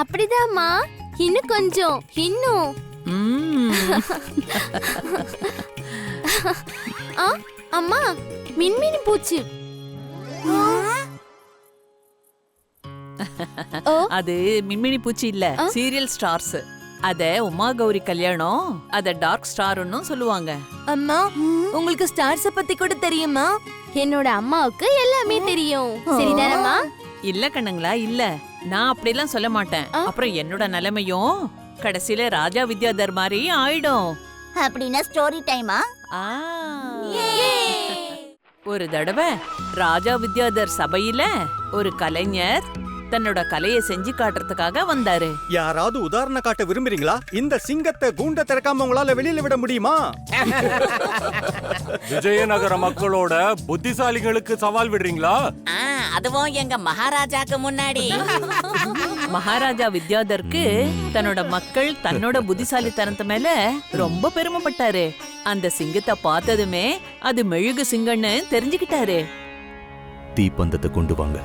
அப்படிதாம்மா. இன்னும் கொஞ்சம் இன்னும். ஆ அம்மா மின்மினி பூச்சி. ஓ. அது மின்மினி பூச்சி இல்ல? Serial stars. அத உமா கௌரி கல்யாணம் அத டார்க் ஸ்டார்னு சொல்லுவாங்க. அம்மா உங்களுக்கு ஸ்டார்ஸ பத்தி கூட தெரியுமா? என்னோட அம்மாவுக்கு எல்லாமே தெரியும். சரிதானம்மா இல்ல கண்ணுங்களா இல்ல. நான் அப்படிலாம் சொல்ல மாட்டேன்? அப்புறம் என்னோட நிலைமையும் கடைசியில ராஜா வித்யாதர் மாதிரி ஆயிடும். அப்படின்னா ஸ்டோரி டைமா ஆ. ஒரு தடவை ராஜா வித்யாதர் சபையில ஒரு கலைஞர் தன்னோட கலையை செஞ்சு காட்டுறதுக்காக வந்தாரு. யாராவது உதாரணம் காட்ட விரும்புறீங்களா? இந்த சிங்கத்தை கூண்ட திறக்காம உங்களால வெளியில விட முடியுமா? விஜயநகர மக்களோட புத்திசாலிகளுக்கு சவால் விடுறீங்களா? அதுவும் எங்க மகாராஜாக்கு முன்னாடி. மகாராஜா வித்யாதருக்கு தன்னோட மக்கள் தன்னோட புத்திசாலித்தனத்து மேல ரொம்ப பெருமைப்பட்டாரு. அந்த சிங்கத்தை பார்த்ததுமே அது மெழுகு சிங்கம்னு தெரிஞ்சுக்கிட்டாரு. தீப்பந்தத்தை கொண்டு வாங்க.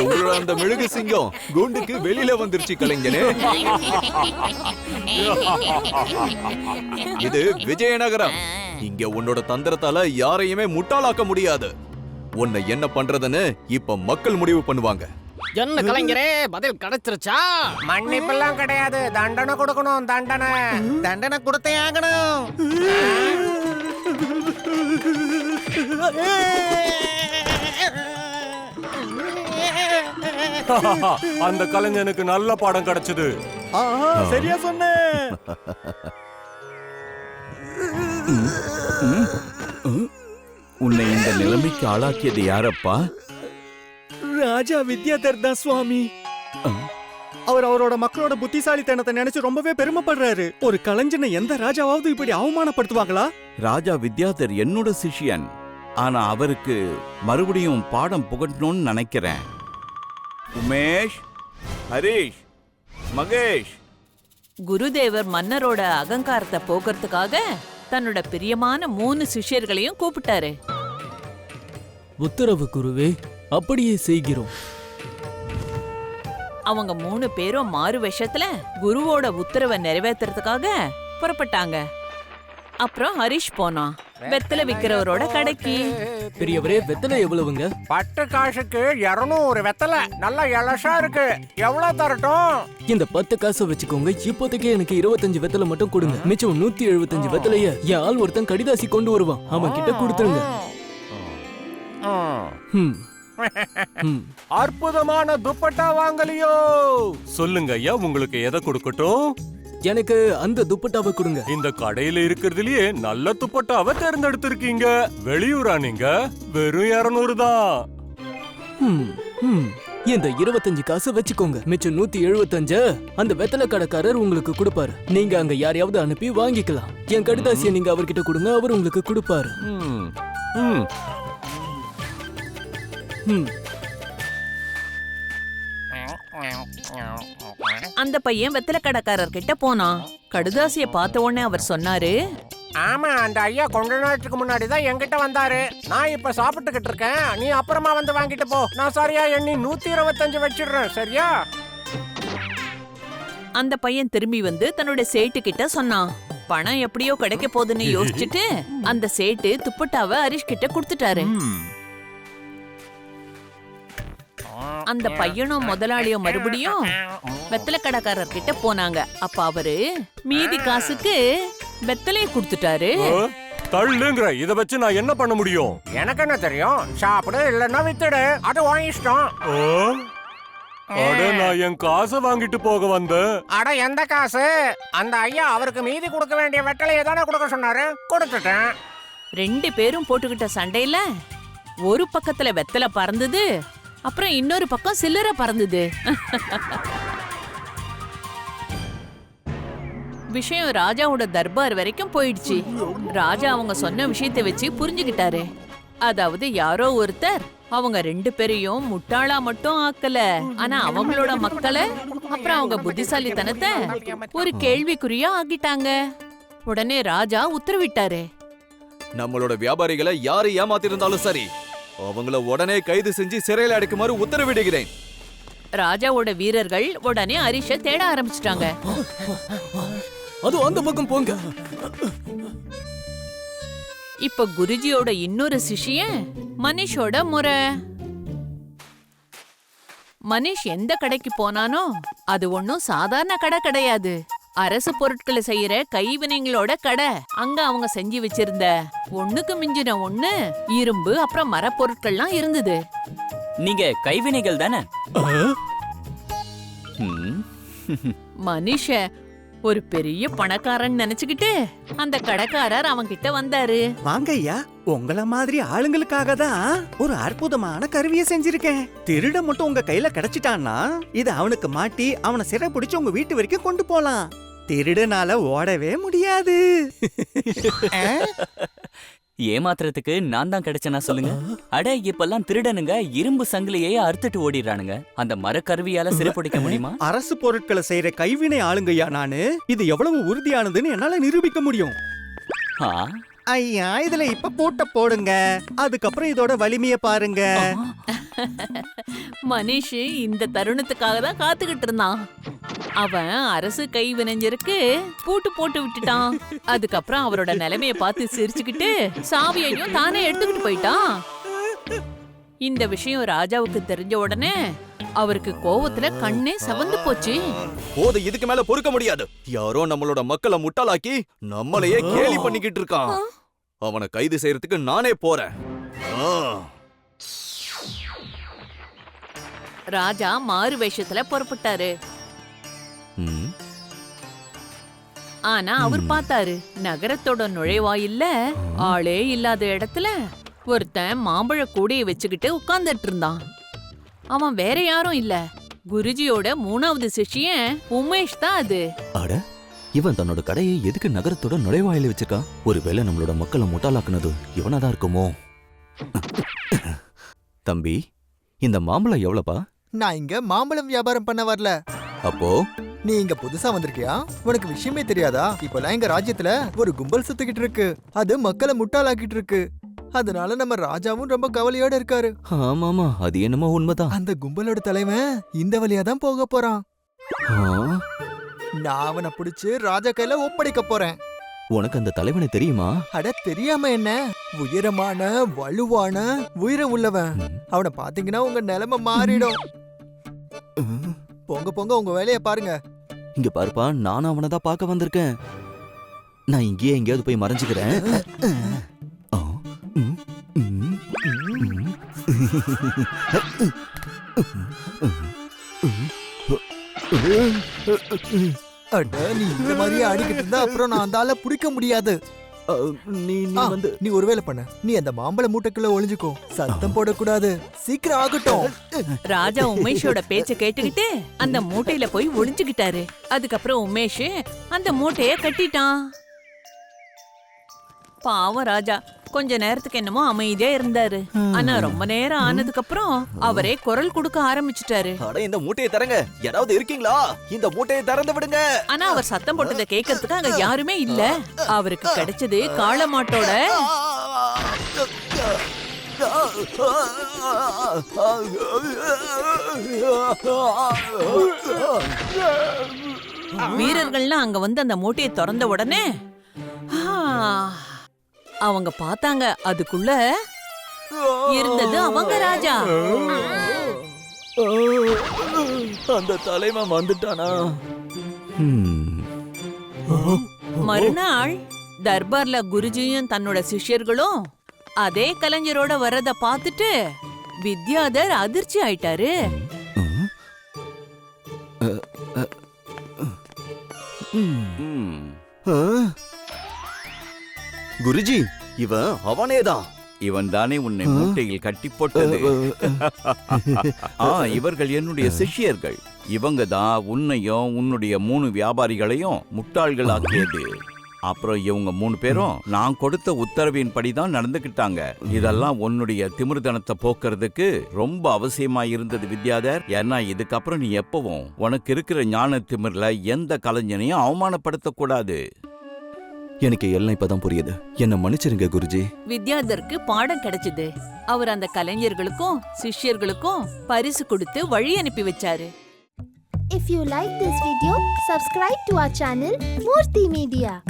உங்களோட அந்த மெழுகு சிங்கம் கூண்டுக்கு வெளியில வந்துருச்சு கலைஞனே. இது விஜயநகரம். இங்க உன்னோட தந்திரத்தால யாரையுமே முட்டாளாக்க முடியாது. உன்னை என்ன பண்றதுன்னு இப்ப மக்கள் முடிவு பண்ணுவாங்க. என்ன கலைஞரே பதில் கிடைச்சிருச்சா? மன்னிப்பெல்லாம் கிடையாது. தண்டனை கொடுக்கணும் தண்டனை. தண்டனை கொடுத்தே ஆகணும். அந்த கலைஞனுக்கு நல்ல பாடம் கிடைச்சது. ஆஹா, சரியா சொன்னேன் உன்னை இந்த நிலைமைக்கு ஆளாக்கியது யாரப்பா? ராஜா வித்யாதர் தான் சுவாமி. அவர் அவரோட மக்களோட புத்திசாலித்தனத்தை நினைச்சு ரொம்பவே பெருமைப்படுறாரு. ஒரு கலைஞனை எந்த ராஜாவாவது இப்படி அவமானப்படுத்துவாங்களா? ராஜா வித்யாதர் என்னோட சிஷ்யன். ஆனா அவருக்கு மறுபடியும் பாடம் புகட்டணும்னு நினைக்கிறேன். உமேஷ் ஹரிஷ் மகேஷ். குருதேவர் மன்னரோட அகங்காரத்தை போக்குறதுக்காக தன்னோட பிரியமான மூணு சிஷ்யர்களையும் கூப்பிட்டாரு. உத்தரவு குருவே அப்படியே செய்கிறோம். அவங்க மூணு பேரும் மாறு வேஷத்துல குருவோட உத்தரவை நிறைவேத்துறதுக்காக புறப்பட்டாங்க. அப்புறம் ஹரிஷ் போனான். வெத்தலை விக்கிறவரோட கடைக்கு. பெரியவரே வெத்தலை எவ்வளவுங்க? பட்டு காசுக்கு இருநூறு வெத்தலை. நல்லா இலசா இருக்கு. எவ்வளவு தரட்டும்? இந்த பத்து காசை வச்சுக்கோங்க. இப்போதைக்கு எனக்கு இருபத்தஞ்சு வெத்தலை மட்டும் கொடுங்க. மிச்சம் நூத்தி எழுபத்தஞ்சு வெத்தலைய என் ஆள் ஒருத்தன் கடிதாசி கொண்டு வருவான். அவன் கிட்ட கொடுத்துருங்க ம். அற்புதமான துப்பட்டா வாங்கலையோ. சொல்லுங்க ஐயா உங்களுக்கு எதை கொடுக்கட்டும்? எனக்கு அந்த துப்பட்டாவை கொடுங்க. இந்த கடையில இருக்கிறதுலயே நல்ல துப்பட்டாவை தேர்ந்தெடுத்திருக்கீங்க. வெளியூரா நீங்க? வெறும் இருநூறு தான். ம், ம். இந்த இருபத்தஞ்சு காசு வச்சுக்கோங்க. மிச்சம் நூத்தி எழுபத்தஞ்ச அந்த வெத்தலை கடைக்காரர் உங்களுக்கு கொடுப்பாரு. நீங்க அங்க யாரையாவது அனுப்பி வாங்கிக்கலாம். என் கடிதாசியை நீங்க அவர்கிட்ட கொடுங்க அவர் உங்களுக்கு கொடுப்பாரு. ம், ம். அந்த பையன் வெத்தலை கடைக்காரர் கிட்ட போனான். கடுதாசிய பார்த்த உடனே அவர் சொன்னாரு ஆமா அந்த ஐயா கொஞ்ச நேரத்துக்கு முன்னாடி தான் என்கிட்ட வந்தாரு. நான் இப்ப சாப்பிட்டுக்கிட்டு இருக்கேன். நீ அப்புறமா வந்து வாங்கிட்டு போ. நான் சரியா எண்ணி நூத்தி இருபத்தஞ்சு வச்சிடுறேன் சரியா? அந்த பையன் திரும்பி வந்து தன்னோட சேட்டு கிட்ட சொன்னான். பணம் எப்படியோ கிடைக்க போகுதுன்னு யோசிச்சுட்டு அந்த சேட்டு துப்பட்டாவை ஹரிஷ் கிட்ட கொடுத்துட்டாரு. அந்த பையனும் முதலாளியும் மறுபடியும் வெத்தலை கடைக்காரர் கிட்ட போனாங்க. அப்ப அவரு மீதி காசுக்கு வெத்தலையை கொடுத்துட்டாரு? தள்ளுங்கிற. இத வச்சு நான் என்ன பண்ண முடியும்? எனக்கு என்ன தெரியும்? சாப்பிடு இல்லைன்னா வித்துடு. அது உன் இஷ்டம். ஆ? அட நான் என் காசை வாங்கிட்டு போக வந்தேன் அட எந்த காசு? அந்த ஐயா அவருக்கு மீதி கொடுக்க வேண்டிய வெட்டலையை தானே கொடுக்க சொன்னாரு? கொடுத்துட்டேன். ரெண்டு பேரும் போட்டுக்கிட்ட சண்டையில ஒரு பக்கத்துல வெத்தலை பறந்தது அப்புறம் இன்னொரு பக்கம் சில்லறை பறந்தது. விஷயம் ராஜாவோட தர்பார் வரைக்கும் போயிடுச்சு. ராஜா அவங்க சொன்ன விஷயத்தை வச்சு புரிஞ்சுக்கிட்டாரு. அதாவது யாரோ ஒருத்தர் அவங்க ரெண்டு பேரையும் முட்டாளா மட்டும் ஆக்கல. ஆனா அவங்களோட மக்களை அப்புறம் அவங்க புத்திசாலித்தனத்தை ஒரு கேள்விக்குறியா ஆக்கிட்டாங்க. உடனே ராஜா உத்தரவிட்டாரு. நம்மளோட வியாபாரிகளை யாரு ஏமாத்திருந்தாலும் சரி அவங்கள உடனே கைது செஞ்சு சிறையில அடைக்குமாறு உத்தரவிடுகிறேன். ராஜாவோட வீரர்கள் உடனே ஹரிஷ தேட ஆரம்பிச்சிட்டாங்க. அது அந்த பக்கம் போங்க. இப்ப குருஜியோட இன்னொரு சிஷ்யன் மனிஷோட முறை. மனிஷ் எந்த கடைக்கு போனானோ அது ஒண்ணும் சாதாரண கடை கிடையாது. அரசு பொருட்களை செய்யற கைவினைங்களோட கடை. அங்க அவங்க செஞ்சு வச்சிருந்த ஒண்ணுக்கு மிஞ்சின ஒண்ணு இரும்பு அப்புறம் மரப்பொருட்கள்லாம் இருந்தது. நீங்க கைவினைகள் தானே? மனுஷ ஒரு பெரிய பணக்காரன் நினைச்சுக்கிட்டு அந்த கடைக்காரர் அவன்கிட்ட வந்தாரு. வாங்க ஐயா உங்கள மாதிரி ஆளுங்களுக்காக தான் ஒரு அற்புதமான கருவியை செஞ்சிருக்கேன். திருட மட்டும் உங்க கையில கிடைச்சிட்டான்னா இது அவனுக்கு மாட்டி அவனை சிறை பிடிச்சு உங்க வீட்டு வரைக்கும் கொண்டு போலாம். திருடனால ஓடவே முடியாது. ஏமாத்துறதுக்கு நான் தான் கிடைச்சனா சொல்லுங்க. அட இப்பெல்லாம் திருடனுங்க இரும்பு சங்கிலியே அறுத்துட்டு ஓடிடுறானுங்க. அந்த மரக்கருவியால சிறைப்பிடிக்க முடியுமா? அரசு பொருட்களை செய்யற கைவினை ஆளுங்கய்யா நானு? இது எவ்வளவு உறுதியானதுன்னு என்னால நிரூபிக்க முடியும். ஆ, ஐயா இதுல இப்ப பூட்ட போடுங்க. அதுக்கப்புறம் இதோட வலிமைய பாருங்க. மனிஷ் இந்த தருணத்துக்காக தான் காத்துக்கிட்டு இருந்தான். அவன் அரசு கை வினைஞ்சிருக்கு. பூட்டு போட்டு விட்டுட்டான். அதுக்கப்புறம் அவரோட நிலைமைய பார்த்து சிரிச்சுக்கிட்டு சாவியையும் தானே எடுத்துக்கிட்டு போயிட்டான். இந்த விஷயம் ராஜாவுக்கு தெரிஞ்ச உடனே அவருக்கு கோவத்துல கண்ணே செவந்து போச்சு. போது இதுக்கு மேல பொறுக்க முடியாது. யாரோ நம்மளோட மக்களை முட்டாளாக்கி நம்மளையே கேலி பண்ணிக்கிட்டு இருக்கான். அவனை கைது செய்யறதுக்கு நானே போறேன். ராஜா மாறு வேஷத்துல புறப்பட்டாரு. ஆனா அவர் பார்த்தாரு நகரத்தோட நுழைவாயில்ல ஆளே இல்லாத இடத்துல ஒருத்தன் மாம்பழ கூடைய வச்சுக்கிட்டு உட்கார்ந்துட்டு இருந்தான். அவன் வேற யாரும் இல்ல. குருஜியோட மூணாவது சிஷ்யன் உமேஷ் தான் அது. அட இவன் தன்னோட கடையை எதுக்கு நகரத்தோட நுழைவாயில வச்சிருக்கான்? ஒருவேளை நம்மளோட மக்களை முட்டாளாக்குனது இவனாதான் இருக்குமோ? தம்பி இந்த மாம்பழம் எவ்வளவுப்பா நான் இங்க மாம்பழம் வியாபாரம் பண்ண வரல. அப்போ? நீ இங்க புதுசா வந்திருக்கியா? உனக்கு விஷயமே தெரியாதா? இப்பெல்லாம் எங்க ராஜ்யத்துல ஒரு கும்பல் சுத்திக்கிட்டு இருக்கு. அது மக்களை முட்டாளாக்கிட்டு இருக்கு. அதனால நம்ம ராஜாவும் ரொம்ப கவலையோட இருக்காரு. ஆமாமா அது என்னமோ உண்மைதான். அந்த கும்பலோட தலைவன் இந்த வழியா தான் போக போறான். நான் அவனை பிடிச்சு ராஜா கையில ஒப்படைக்க போறேன். உனக்கு அந்த தலைவனை தெரியுமா? அட தெரியாம என்ன? உயரமான வலுவான உயரம் உள்ளவன். அவனை பாத்தீங்கன்னா உங்க நிலைமை மாறிடும். பொங்க பொங்க உங்க வேலையை பாருங்க. இங்க பாருப்பா நானும் அவனை தான் பார்க்க வந்திருக்கேன். நான் இங்கேயே எங்கேயாவது போய் மறைஞ்சுக்கிறேன். அட நீ இந்த மாதிரியே அடிக்கிட்டு இருந்தா அப்புறம் நான் அந்த ஆளை பிடிக்க முடியாது. நீ நீ வந்து நீ ஒரு வேலை பண்ண. நீ அந்த மாம்பழ மூட்டைக்குள்ள ஒளிஞ்சுக்கோ. சத்தம் போடக்கூடாது. சீக்கிரம் ஆகட்டும். ராஜா உமேஷோட பேச்ச கேட்டுக்கிட்டு அந்த மூட்டையில போய் ஒளிஞ்சுக்கிட்டாரு. அதுக்கப்புறம் உமேஷ் அந்த மூட்டைய கட்டிட்டான். பாவம் ராஜா. கொஞ்ச நேரத்துக்கு என்னமோ அமைதியா இருந்தாரு. ஆனா ரொம்ப நேரம் ஆனதுக்கு அப்புறம் அவரே குரல் கொடுக்க ஆரம்பிச்சிட்டாரு. அட இந்த மூட்டையை தரங்க. யாராவது இருக்கீங்களா? இந்த மூட்டையை திறந்து விடுங்க. ஆனா அவர் சத்தம் போட்டதை கேட்கறதுக்கு அங்க யாருமே இல்ல. அவருக்கு கிடைச்சது காளமாட்டோட வீரர்கள்லாம் அங்க வந்து அந்த மூட்டையை திறந்த உடனே ஆ, அவங்க பார்த்தாங்க அதுக்குள்ள இருந்தது அவங்க ராஜா அந்த தலைவன் வந்துட்டானா. மறுநாள் தர்பார்ல குருஜியும் தன்னோட சிஷ்யர்களும் அதே கலைஞரோட வர்றத பார்த்துட்டு வித்யாதர் அதிர்ச்சி ஆயிட்டாரு. ஆ? குருஜி இவன் அவனேதான். இவன் தானே உன்னை மூட்டையில் கட்டி போட்டது ஆ இவர்கள் என்னுடைய சிஷ்யர்கள். இவங்க தான் உன்னையும் உன்னுடைய மூணு வியாபாரிகளையும் முட்டாள்களாக்கியது. அப்புறம் இவங்க மூணு பேரும் நான் கொடுத்த உத்தரவின்படி தான் நடந்துக்கிட்டாங்க இதெல்லாம் உன்னுடைய திமிர்தனத்தை போக்குறதுக்கு ரொம்ப அவசியமா இருந்தது வித்யாதர். ஏன்னா இதுக்கப்புறம் நீ எப்பவும் உனக்கு இருக்கிற ஞான திமிர்ல எந்த கலைஞனையும் அவமானப்படுத்த கூடாது எனக்கு எல்லாம் இப்பதான் புரியுது. என்ன மன்னிச்சிருங்க குருஜி. வித்யாதருக்கு பாடம் கிடைச்சது. அவர் அந்த கலைஞர்களுக்கும் சிஷ்யர்களுக்கும் பரிசு கொடுத்து வழி அனுப்பி வச்சாரு. If you like this video, subscribe to our channel Murthy Media.